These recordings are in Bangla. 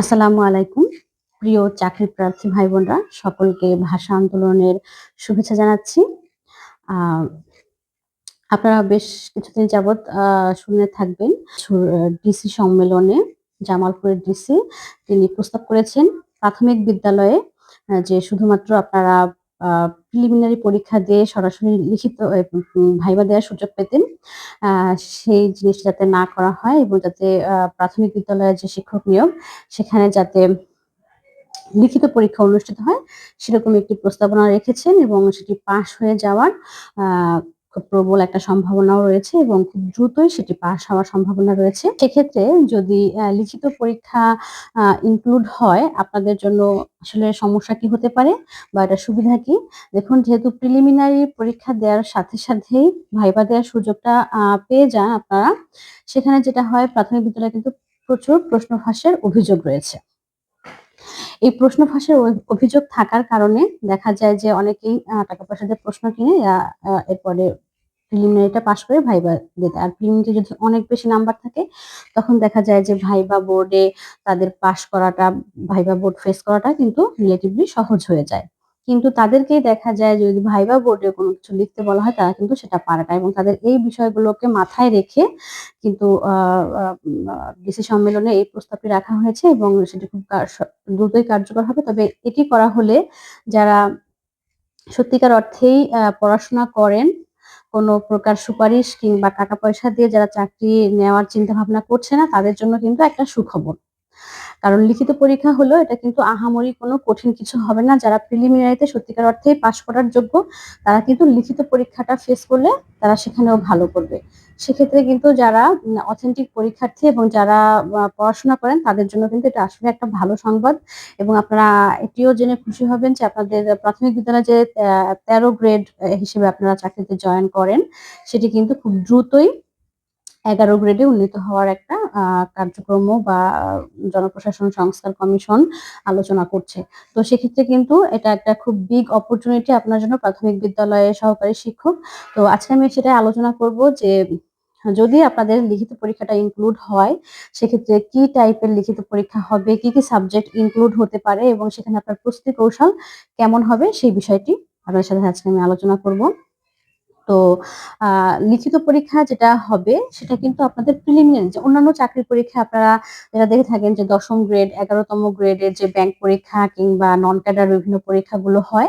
আসসালামু আলাইকুম। প্রিয় চাকরি প্রার্থী ভাই বোনরা সকলকে ভাষা আন্দোলনের শুভেচ্ছা জানাচ্ছি। আপনারা বেশ কিছুদিন যাবৎ শুনে থাকবেন ডিসি সম্মেলনে, জামালপুরের ডিসি, তিনি প্রস্তাব করেছেন, প্রাথমিক বিদ্যালয়ে, যে শুধুমাত্র আপনারা প্রিলিমিনারি পরীক্ষা দিয়ে সরাসরি লিখিত ভাইবা দেওয়ার সুযোগ পেতেন। সেই জিনিস যাতে না করা হয় এবং যাতে প্রাথমিক বিদ্যালয়ের যে শিক্ষক নিয়োগ, সেখানে যাতে লিখিত পরীক্ষা অনুষ্ঠিত হয়, সেরকম একটি প্রস্তাবনা রেখেছেন এবং সেটি পাশ হয়ে যাওয়ার প্রবল একটা সম্ভাবনাও রয়েছে এবং খুব দ্রুতই সেটি পাশ হওয়ার সম্ভাবনা রয়েছে। সেক্ষেত্রে যদি লিখিত পরীক্ষা ইনক্লুড হয়, আপনাদের জন্য আসলে সমস্যা কি হতে পারে বা এটা সুবিধা কি? দেখুন, যেহেতু প্রিলিমিনারি পরীক্ষা দেওয়ার সাথে সাথেই ভাইবা দেওয়ার সুযোগটা পেয়ে যান আপনারা, সেখানে যেটা হয়, প্রাথমিক বিদ্যালয়ে কিন্তু প্রচুর প্রশ্ন ফাঁসের অভিযোগ রয়েছে। এই প্রশ্ন ফাঁসের অভিযোগ থাকার কারণে দেখা যায় যে অনেকেই টাকা পয়সা দিয়ে প্রশ্ন কিনে এরপরে প্রিলিমিনারিটা পাশ করে ভাইবা দিতে আর প্রিলিমিনারি যদি অনেক বেশি নাম্বার থাকে, তখন দেখা যায় যে ভাইবা বোর্ডে তাদের পাশ করাটা ভাইবা বোর্ড ফেস করাটা কিন্তু রিলেটিভলি সহজ হয়ে যায়। কিন্তু তাদেরকেই দেখা যায় যদি ভাইবা বোর্ডে কোনো কিছু লিখতে বলা হয়, তারা কিন্তু সেটা পারে না। এবং তাদের এই বিষয়গুলোকে মাথায় রেখে কিন্তু ডিসি সম্মেলনে এই প্রস্তাবটি রাখা হয়েছে এবং সেটি খুব দ্রুতই কার্যকর হবে। তবে এটি করা হলে যারা সত্যিকার অর্থেই পড়াশোনা করেন কোনো প্রকার সুপারিশ কিংবা টাকা পয়সা দিয়ে যারা চাকরি নেওয়ার চিন্তা ভাবনা করছে না, তাদের জন্য কিন্তু একটা সুখবর। কারণ লিখিত পরীক্ষা হলো, এটা কিন্তু আহামরি কোনো কঠিন কিছু হবে না। যারা প্রিলিমিনারিতে সত্যিকার অর্থে পাশ করার যোগ্য, তারা কিন্তু লিখিত পরীক্ষাটা ফেস করলে তারা সেখানেও ভালো করবে। সেক্ষেত্রে কিন্তু যারা অথেন্টিক পরীক্ষার্থী এবং যারা পড়াশোনা করেন, তাদের জন্য কিন্তু এটা আসলে একটা ভালো সংবাদ। এবং আপনারা এটিও জেনে খুশি হবেন যে আপনাদের প্রাথমিক বিদ্যালয়ে যে তেরো গ্রেড হিসেবে আপনারা চাকরিতে জয়েন করেন, সেটি কিন্তু খুব দ্রুতই এগারো গ্রেডে উন্নীত হওয়ার একটা কার্যক্রম বা জনপ্রশাসন সংস্কার কমিশন আলোচনা করছে। তো সেক্ষেত্রে কিন্তু এটা একটা খুব বিগ অপরচুনিটি আপনার জন্য প্রাথমিক বিদ্যালয়ে সহকারী শিক্ষক। তো আজকে আমি সেটাই আলোচনা করব যে, যদি আপনাদের লিখিত পরীক্ষাটা ইনক্লুড হয়, সেক্ষেত্রে কি টাইপের লিখিত পরীক্ষা হবে, কি কি সাবজেক্ট ইনক্লুড হতে পারে এবং সেখানে আপনার প্রস্তুতি কৌশল কেমন হবে সেই বিষয়টি আপনার সাথে আজকে আমি আলোচনা করব। তো লিখিত পরীক্ষা যেটা হবে সেটা কিন্তু আপনাদের প্রিলিমিনারি যে অন্যান্য চাকরির পরীক্ষা আপনারা যেটা দেখে থাকেন যে দশম গ্রেড এগারোতম গ্রেডের যে ব্যাংক পরীক্ষা কিংবা নন ক্যাডার বিভিন্ন পরীক্ষাগুলো হয়,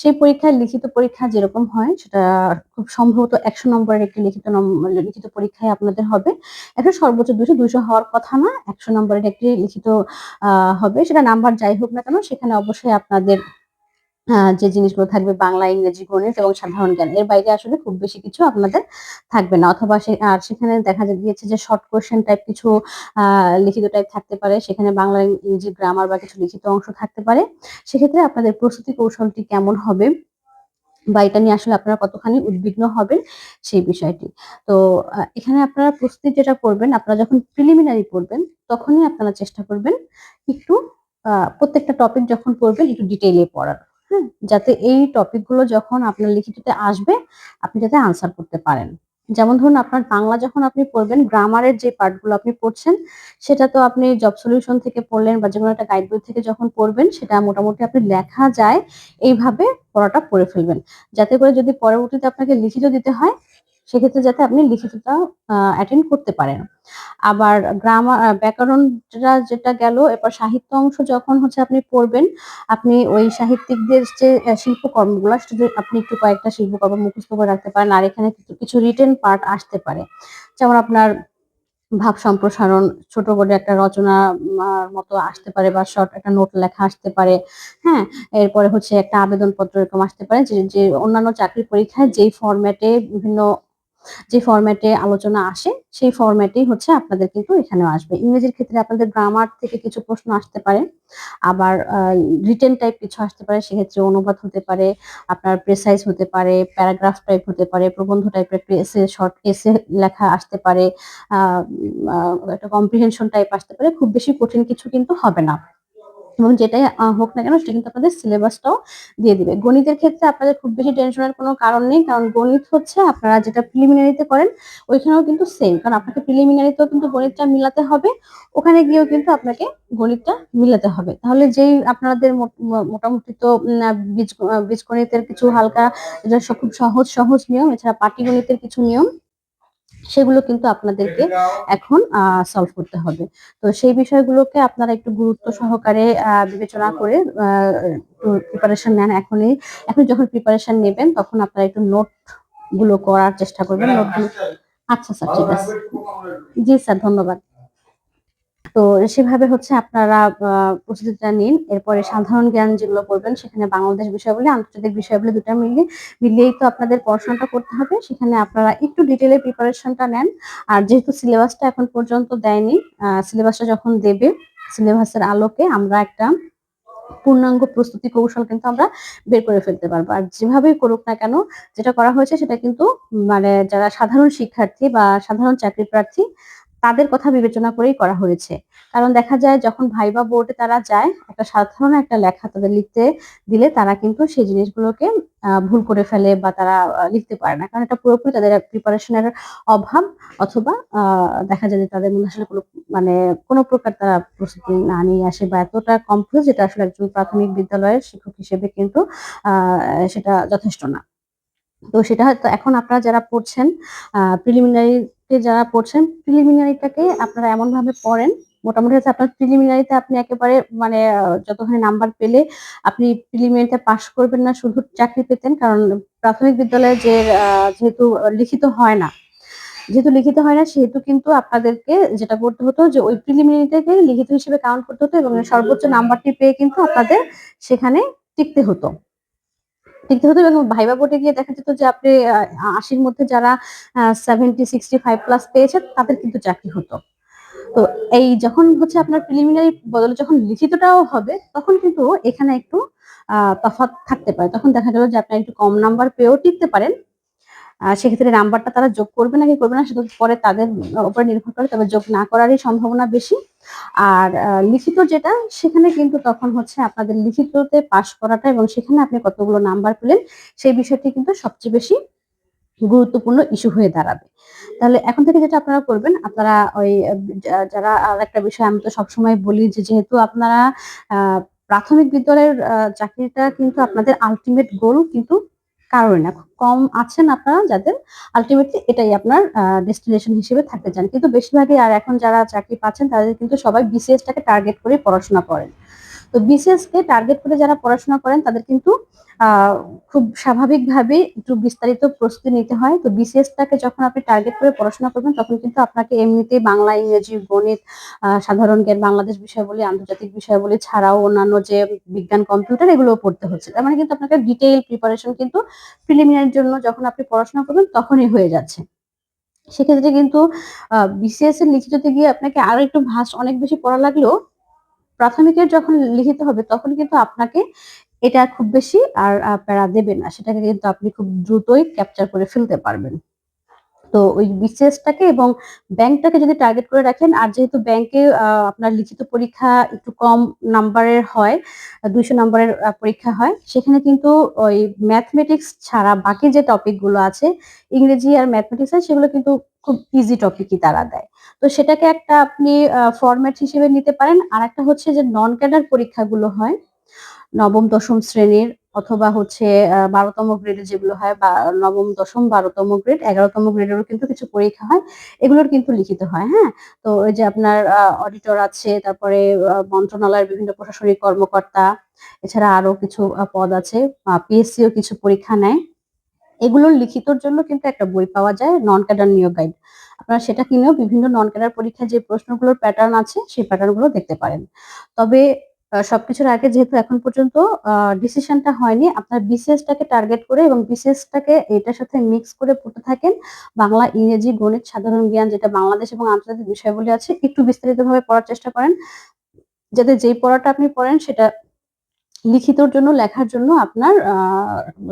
সেই পরীক্ষার লিখিত পরীক্ষা যেরকম হয় সেটা খুব সম্ভবত একশো নম্বরের একটি লিখিত লিখিত পরীক্ষায় আপনাদের হবে। এখন সর্বোচ্চ দুশো দুশো হওয়ার কথা না, একশো নম্বরের একটি লিখিত হবে। সেটা নাম্বার যাই হোক না কেন, সেখানে অবশ্যই আপনাদের যে জিনিসগুলো থাকবে বাংলা, ইংরেজি, গণিত এবং সাধারণ জ্ঞান। এর বাইরে আসলে খুব বেশি কিছু আপনাদের থাকবে না। অথবা আর সেখানে দেখা গিয়েছে যে শর্ট কোশ্চেন টাইপ কিছু লিখিত টাইপ থাকতে পারে। সেখানে বাংলা, ইংরেজি গ্রামার বা কিছু লিখিত অংশ থাকতে পারে। সেক্ষেত্রে আপনাদের প্রস্তুতি কৌশলটি কেমন হবে বা এটা নিয়ে আসলে আপনারা কতখানি উদ্বিগ্ন হবেন সেই বিষয়টি। তো এখানে আপনারা প্রস্তুতি যেটা করবেন, আপনারা যখন প্রিলিমিনারি পড়বেন, তখনই আপনারা চেষ্টা করবেন একটু প্রত্যেকটা টপিক যখন পড়বেন, একটু ডিটেইলে পড়ার। যাতে এই টপিকগুলো যখন আপনার লিখিততে আসবে, আপনি যাতে আনসার করতে পারেন। যেমন ধরুন, আপনার বাংলা যখন আপনি পড়বেন গ্রামারের যে পার্টগুলো আপনি পড়ছেন, সেটা তো আপনি জব সলিউশন থেকে পড়লেন বা যে কোনো একটা গাইড বই থেকে যখন পড়বেন, সেটা মোটামুটি আপনি লেখা যায়, এইভাবে পড়াটা পড়ে ফেলবেন। যাতে করে যদি পরবর্তীতে আপনাকে লিখিত দিতে হয় সেক্ষেত্রে যাতে আপনি লিখিতটা অ্যাটেন্ড করতে পারেন। আবার গ্রামার ব্যাকরণটা যেটা গেল, এরপর সাহিত্য অংশ যখন হচ্ছে আপনি পড়বেন, আপনি ওই সাহিত্যিকদের যে শিল্পকর্মগুলো, সেটা আপনি একটু কয়েকটা শিল্পকর্ম মুখস্থ করে রাখতে পারেন, আর এখানে কিছু রিটেন পার্ট আসতে পারে। যেমন আপনার ভাব সম্প্রসারণ, ছোট করে একটা রচনা মতো আসতে পারে, বা শর্ট একটা নোট লেখা আসতে পারে হ্যাঁ? এরপরে হচ্ছে একটা আবেদনপত্র এরকম আসতে পারে, যে যে অন্যান্য চাকরির পরীক্ষায় যেই ফরম্যাটে বিভিন্ন যে ফরম্যাটে আলোচনা আসে, সেই ফরম্যাটেই হচ্ছে আপনাদের কিন্তু এখানেও আসবে। ইংরেজির ক্ষেত্রে আপনাদের গ্রামার থেকে কিছু প্রশ্ন আসতে পারে, আবার রিটেন টাইপ কিছু আসতে পারে, সেক্ষেত্রে অনুবাদ হতে পারে, আপনার প্রেসাইজ হতে পারে প্যারাগ্রাফ টাইপ হতে পারে, প্রবন্ধ টাইপের এসে শর্ট এসে লেখা আসতে পারে একটা কম্প্রিহেনশন টাইপ আসতে পারে, খুব বেশি কঠিন কিছু কিন্তু হবে না। এবং যেটাই হোক না কেন সেটা কিন্তু আপনাদের সিলেবাসটাও দিয়ে দিবে। গণিতের ক্ষেত্রে আপনাদের খুব বেশি টেনশনের কোনো কারণ নেই। কারণ গণিত হচ্ছে আপনারা যেটা প্রিলিমিনারিতে করেন ওইখানেও কিন্তু সেম। কারণ আপনাকে প্রিলিমিনারিতেও কিন্তু গণিতটা মিলাতে হবে। ওখানে গিয়েও কিন্তু আপনাকে গণিতটা মিলাতে হবে। তাহলে যেই আপনাদের মোট মোটামুটি তো বীজ বীজগণিতের কিছু হালকা খুব সহজ, সহজ নিয়ম এছাড়া পাটিগণিতের কিছু নিয়ম সেগুলো কিন্তু আপনাদেরকে এখন সলভ করতে হবে। তো সেই বিষয়গুলোকে আপনারা একটু গুরুত্ব সহকারে বিবেচনা করে প্রিপারেশন নেন এখনই। এখন যখন প্রিপারেশন নেবেন তখন আপনারা একটু নোটগুলো করার চেষ্টা করবেন। নোট আচ্ছা স্যার ঠিক আছে। জি স্যার ধন্যবাদ। তো সেভাবে হচ্ছে আপনারা প্রস্তুতিটা নিন। এরপরে সাধারণ জ্ঞান যেগুলো পড়বেন সেখানে বাংলাদেশ বিষয়াবলী, আন্তর্জাতিক বিষয়াবলী ২ টা মিলিয়ে মিলিয়েই তো আপনাদের পড়াশোনাটা করতে হবে। সেখানে আপনারা একটু ডিটেইলে প্রিপারেশনটা নেন। আর যেহেতু সিলেবাসটা এখন পর্যন্ত দেয়নি, সিলেবাসটা যখন দেবে সিলেবাসের আলোকে আমরা একটা পূর্ণাঙ্গ প্রস্তুতি কৌশল কিন্তু আমরা বের করে ফেলতে পারব। আর যেভাবেই করুক না কেন যেটা করা হয়েছে সেটা কিন্তু মানে যারা সাধারণ শিক্ষার্থী বা সাধারণ চাকরি প্রার্থী তাদের কথা বিবেচনা করেই করা হয়েছে। কারণ দেখা যায় যখন ভাইবা বোর্ডে তারা যায়, একটা সাধারণ একটা লেখা তাদের লিখতে দিলে তারা কিন্তু সেই জিনিসগুলোকে ভুল করে ফেলে বা তারা লিখতে পারে না। কারণ এটা পুরোপুরি তাদের প্রিপারেশন এর অভাব অথবা দেখা যায় যে তাদের মধ্যে আসলে কোনো মানে কোনো প্রকার তারা প্রস্তুতি না নিয়ে আসে বা এতটা কমপ্লিট যেটা আসলে একজন প্রাথমিক বিদ্যালয়ের শিক্ষক হিসেবে কিন্তু সেটা যথেষ্ট না। তো সেটা হয়তো এখন আপনারা যারা পড়ছেন আ প্রিলিমিনারিতে যারা পড়ছেন, প্রিলিমিনারিটাকে আপনারা এমনভাবে পড়েন মোটামুটি হচ্ছে আপনার প্রিলিমিনারিতে আপনি একেবারে মানে যতখানি নাম্বার পেলে আপনি প্রিলিমিনারিতে পাস করবেন না শুধু চাকরি পেতেন। কারণ প্রাথমিক বিদ্যালয়ে যে যেহেতু লিখিত হয় না। যেহেতু লিখিত হয় না সেহেতু কিন্তু আপনাদেরকে যেটা করতে হতো যে ওই প্রিলিমিনারিটাকে লিখিত হিসেবে কাউন্ট করতে হতো এবং সর্বোচ্চ নাম্বারটি পেয়ে কিন্তু আপনাদের সেখানে টিকতে হতো। টিকতে হতো এবং ভাইবা বোর্ডে গিয়ে দেখা যেত যে আপনি আশির ৮০ মধ্যে যারা সেভেন্টি সিক্সটি ফাইভ প্লাস পেয়েছেন, তাদের কিন্তু চাকরি হতো। তো এই যখন হচ্ছে আপনার প্রিলিমিনারি বদলে যখন লিখিতটাও হবে, তখন কিন্তু এখানে একটু আহ তফাৎ থাকতে পারে। তখন দেখা গেল যে আপনার একটু কম নাম্বার পেয়েও টিকতে পারেন। সেক্ষেত্রে নাম্বারটা তারা যোগ করবে নাকি করবে না সেটা পরে তাদের উপরে নির্ভর করে। তবে যোগ না করারই সম্ভাবনা বেশি। আর লিখিত যেটা, সেখানে কিন্তু তখন হচ্ছে আপনাদের লিখিততে পাশ করাটা এবং সেখানে আপনি কতগুলো নাম্বার পেলেন, সেই বিষয়টি কিন্তু সবচেয়ে বেশি গুরুত্বপূর্ণ ইস্যু হয়ে দাঁড়াবে। তাহলে এখন থেকে যেটা আপনারা করবেন, আপনারা ওই যারা আরেকটা বিষয় আমি তো সবসময় বলি যে যেহেতু আপনারা প্রাথমিক বিদ্যালয়ের চাকরিটা কিন্তু আপনাদের আলটিমেট গোল কিন্তু কারোরই না। কম আছেন আপনারা যাদের আলটিমেটলি এটাই আপনার ডেস্টিনেশন হিসেবে থাকতে চান। কিন্তু বেশিরভাগই আর এখন যারা চাকরি পাচ্ছেন তাদের কিন্তু সবাই বিসিএস টাকে টার্গেট করে পড়াশোনা করেন। তো বিসিএস কে টার্গেট করে যারা পড়াশোনা করেন তাদের কিন্তু খুব স্বাভাবিকভাবেই একটু বিস্তারিত প্রস্তুতি নিতে হয়। তো বিসিএস টাকে যখন আপনি টার্গেট করে পড়াশোনা করবেন তখন কিন্তু আপনাকে এমনিতেই বাংলা, ইংরেজি, গণিত, সাধারণ জ্ঞান, বাংলাদেশ বিষয়াবলী, আন্তর্জাতিক বিষয়াবলী ছাড়াও অন্যান্য যে বিজ্ঞান, কম্পিউটার এগুলোও পড়তে হচ্ছে। তার মানে কিন্তু আপনাকে ডিটেইল প্রিপারেশন কিন্তু প্রিলিমিনারির জন্য যখন আপনি পড়াশোনা করবেন তখনই হয়ে যাচ্ছে। সেক্ষেত্রে কিন্তু বিসিএস এর লিখিততে গিয়ে আপনাকে আরও একটু ভাস্ট অনেক বেশি পড়া লাগলেও প্রাথমিকের যখন লিখিত হবে, তখন কিন্তু আপনাকে এটা খুব বেশি আর প্যারা দেবে না। সেটাকে কিন্তু আপনি খুব দ্রুতই ক্যাপচার করে ফেলতে পারবেন। তো ওই বিসিএসটাকে এবং ব্যাংকটাকে যদি টার্গেট করে রাখেন আর যেহেতু ব্যাংকে আপনার লিখিত পরীক্ষা একটু কম নাম্বারের হয়, ২০০ নাম্বারের পরীক্ষা হয়। সেখানে কিন্তু ওই ম্যাথমেটিক্স ছাড়া বাকি যে টপিকগুলো আছে, ইংরেজি আর ম্যাথমেটিক্স আছে সেগুলো কিন্তু খুব ইজি টপিকই তারা দেয়। তো সেটাকে একটা আপনি আ ফরমেট হিসেবে নিতে পারেন। আর একটা হচ্ছে যে নন ক্যাডার পরীক্ষাগুলো হয়। নবম, দশম শ্রেণির অথবা হচ্ছে আ ১২ তম যেগুলো হয় বা নবম, দশম, বারোতম গ্রেড, ১১ তম গ্রেডেরও কিন্তু কিছু পরীক্ষা হয়। এগুলোর কিন্তু লিখিত হয়, হ্যাঁ? তো ওই যে আপনার অডিটর আছে, তারপরে মন্ত্রণালয়ের বিভিন্ন প্রশাসনিক কর্মকর্তা, এছাড়া আরও কিছু পদ আছে। পিএসসিও কিছু পরীক্ষা নেয়। এগুলোর লিখিতর জন্য কিন্তু একটা বই পাওয়া যায় নন ক্যাডার নিয়োগ গাইড। আপনারা সেটা কিনেও বিভিন্ন নন ক্যাডার পরীক্ষায় যে প্রশ্নগুলোর প্যাটার্ন আছে সেই প্যাটার্নগুলো দেখতে পারেন। তবে সবকিছুর আগে যেহেতু এখন পর্যন্ত ডিসিশনটা হয়নি, আপনার বিসিএস টাকে টার্গেট করে এবং বিসিএস টাকে এটার সাথে মিক্স করে পড়তে থাকেন। বাংলা, ইংরেজি, গণিত, সাধারণ জ্ঞান যেটা বাংলাদেশ এবং আন্তর্জাতিক বিষয়াবলী আছে একটু বিস্তারিতভাবে পড়ার চেষ্টা করেন। যাতে যেই পড়াটা আপনি পড়েন সেটা লিখিতর জন্য লেখার জন্য আপনার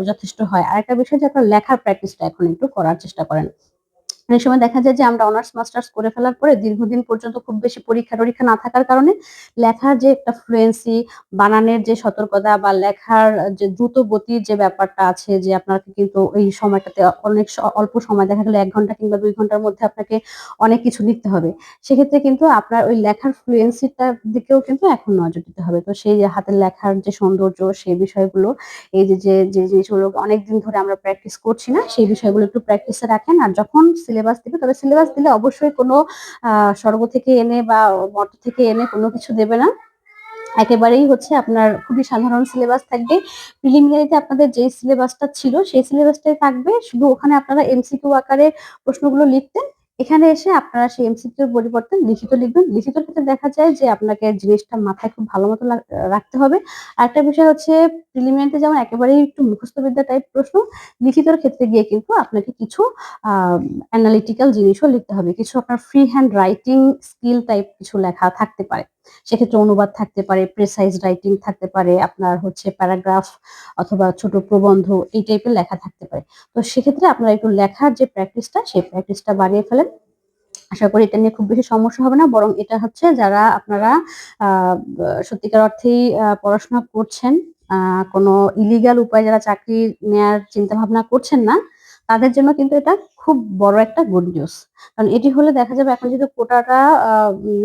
যথেষ্ট হয়। আর একটা বিষয় যে আপনার লেখার প্র্যাকটিসটা এখন একটু করার চেষ্টা করেন। অনেক সময় দেখা যায় যে আমরা অনার্স মাস্টার্স করে ফেলার পরে দীর্ঘদিন পর্যন্ত খুব বেশি পরীক্ষা-টরীক্ষা না থাকার কারণে লেখার যে একটা ফ্লুয়েন্সি, বানানের যে সতর্কতা বা লেখার যে দ্রুত গতির যে ব্যাপারটা আছে যে আপনাকে কিন্তু ওই সময়টাতে অনেক অল্প সময় দেখা গেল ১ ঘণ্টা কিংবা ২ ঘণ্টার মধ্যে আপনাকে অনেক কিছু লিখতে হবে। সেক্ষেত্রে কিন্তু আপনার ওই লেখার ফ্লুয়েন্সিটার দিকেও কিন্তু এখন নজর দিতে হবে। তো সেই হাতের লেখার যে সৌন্দর্য সেই বিষয়গুলো এই যে, যে, যে জিনিসগুলো অনেকদিন ধরে আমরা প্র্যাকটিস করছি না সেই বিষয়গুলো একটু প্র্যাকটিসে রাখেন। আর যখন সিলেবাস দিবে, তবে সিলেবাস দিলে অবশ্যই কোনো স্বর্গ থেকে এনে বা মঠ থেকে এনে কোনো কিছু দেবে না। একেবারেই হচ্ছে আপনার খুবই সাধারণ সিলেবাস থাকবে। প্রিলিমিনারিতে আপনাদের যে সিলেবাসটা ছিল, সেই সিলেবাসটাই থাকবে। শুধু ওখানে আপনারা এমসিকিউ আকারে প্রশ্নগুলো লিখতেন। এখানে এসে আপনারা সেই এমসিকিউর পরিবর্তে লিখিত লিখবেন। লিখিত ক্ষেত্রে দেখা যায় যে আপনাকে জিনিসটা মাথায় খুব ভালো মতো রাখতে হবে। আরেকটা বিষয় হচ্ছে প্রিলিমিনারিতে যেমন একেবারেই একটু মুখস্থবিদ্যা টাইপ প্রশ্ন, লিখিতর ক্ষেত্রে গিয়ে কিন্তু আপনাকে কিছু অ্যানালিটিক্যাল জিনিসও লিখতে হবে। কিছু আপনার free hand writing skill type কিছু লেখা থাকতে পারে। সেক্ষেত্রে অনুবাদ থাকতে পারে, প্রেসাইজ রাইটিং থাকতে পারে, আপনার হচ্ছে প্যারাগ্রাফ অথবা ছোট প্রবন্ধ এই টাইপের লেখা থাকতে পারে। তো সেক্ষেত্রে আপনারা একটু লেখার যে প্র্যাকটিসটা সেই প্র্যাকটিসটা বাড়িয়ে ফেলেন। আশা করি এটা নিয়ে খুব বেশি সমস্যা হবে না। বরং এটা হচ্ছে যারা আপনারা সত্যিকার অর্থেই পড়াশোনা করছেন, কোনো ইলিগাল উপায়ে যারা চাকরি নেয়ার চিন্তাভাবনা করছেন না, তাদের জন্য কিন্তু এটা খুব বড় একটা গুড নিউজ। কারণ এটি হলে দেখা যাবে এখন যেহেতু কোটাটা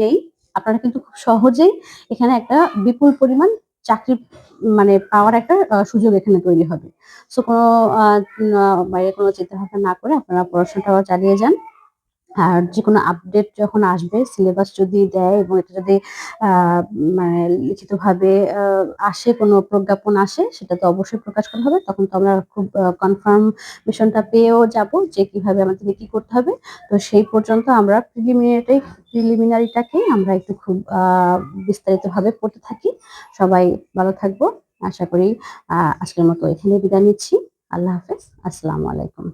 নেই, আপনারা কিন্তু খুব সহজেই এখানে একটা বিপুল পরিমাণ চাকরি মানে পাওয়ার একটা সুযোগ এখানে তৈরি হবে। সো কোনো বাইরে কোনো চিন্তা ভাবনা না করে আপনারা পড়াশোনাটাও চালিয়ে যান। আর যেকোনো আপডেট যখন আসবে সিলেবাস যদি দেয় এবং এটা যদি মানে লিখিতভাবে আসে, কোনো প্রজ্ঞাপন আসে, সেটা তো অবশ্যই প্রকাশ করা হবে। তখন তো আমরা খুব কনফার্মেশনটা পেয়েও যাব যে কীভাবে আমাদেরকে কি করতে হবে। তো সেই পর্যন্ত আমরা প্রিলিমিনারিটাই প্রিলিমিনারিটাকেই আমরা একটু খুব বিস্তারিতভাবে পড়তে থাকি। সবাই ভালো থাকব। আশা করি আজকের মতো এখানে বিদায় নিচ্ছি। আল্লাহ হাফেজ। আসসালামু আলাইকুম।